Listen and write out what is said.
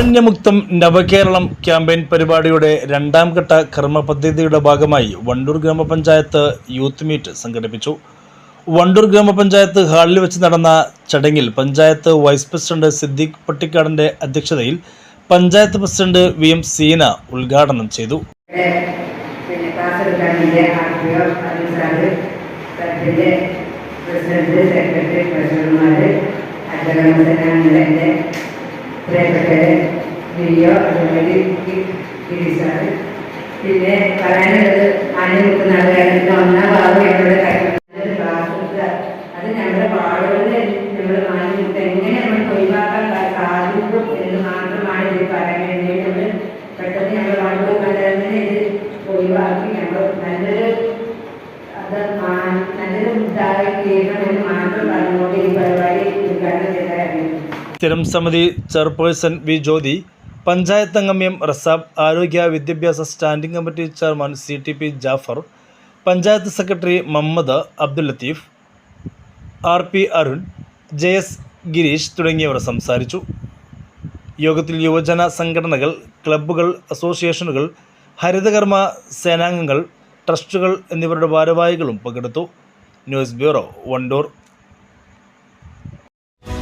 അരണ്യമുക്തം നവകേരളം ക്യാമ്പയിൻ പരിപാടിയുടെ രണ്ടാം ഘട്ട കർമ്മ പദ്ധതിയുടെ ഭാഗമായി വണ്ടൂർ ഗ്രാമപഞ്ചായത്ത് യൂത്ത് മീറ്റ് സംഘടിപ്പിച്ചു. വണ്ടൂർ ഗ്രാമപഞ്ചായത്ത് ഹാളിൽ വെച്ച് നടന്ന ചടങ്ങിൽ പഞ്ചായത്ത് വൈസ് പ്രസിഡന്റ് സിദ്ദീഖ് പട്ടിക്കാടന്റെ അധ്യക്ഷതയിൽ panchayat president V M Seena ഉദ്ഘാടനം ചെയ്തു. പ്രസിഡന്റ് സെക്രട്ടറി പ്രിയപ്പെട്ടവരെ വലിയ അതുപോലെ ഗിരി സാറ് പിന്നെ പറയാനുള്ളത് ആനമുക്ക് നാളുകാരുടെ ഒന്നാം ഭാഗം ഞങ്ങളുടെ ക്ലാസ് അത് ഞങ്ങളുടെ പാടുകളിൽ നമ്മൾ മാനിമുക്ക് എങ്ങനെ നമ്മൾ ഒഴിവാക്കാൻ സാധിക്കും എന്ന് മാത്രമാണ് ഇത് പറയാൻ വേണ്ടി നമ്മൾ പെട്ടെന്ന് ഞങ്ങൾ പാടുകൾ മലയാളത്തിനെ ഇത് ഒഴിവാക്കി. ഞങ്ങൾ നല്ലൊരു അത് നല്ലൊരു ഇതായി തീരണമെന്ന് സ്ഥിരം സമിതി ചെയർപേഴ്സൺ വി ജ്യോതി പഞ്ചായത്ത് അംഗം എം റസാബ് ആരോഗ്യ വിദ്യാഭ്യാസ standing committee chairman C T P Jafar panchayat secretary Muhammad Abdul Latheef R P Arun J S Girish തുടങ്ങിയവർ സംസാരിച്ചു. യോഗത്തിൽ യുവജന സംഘടനകൾ ക്ലബ്ബുകൾ അസോസിയേഷനുകൾ ഹരിതകർമ്മ സേനാംഗങ്ങൾ ട്രസ്റ്റുകൾ എന്നിവരുടെ ഭാരവാഹികളും പങ്കെടുത്തു. News bureau Wandoor.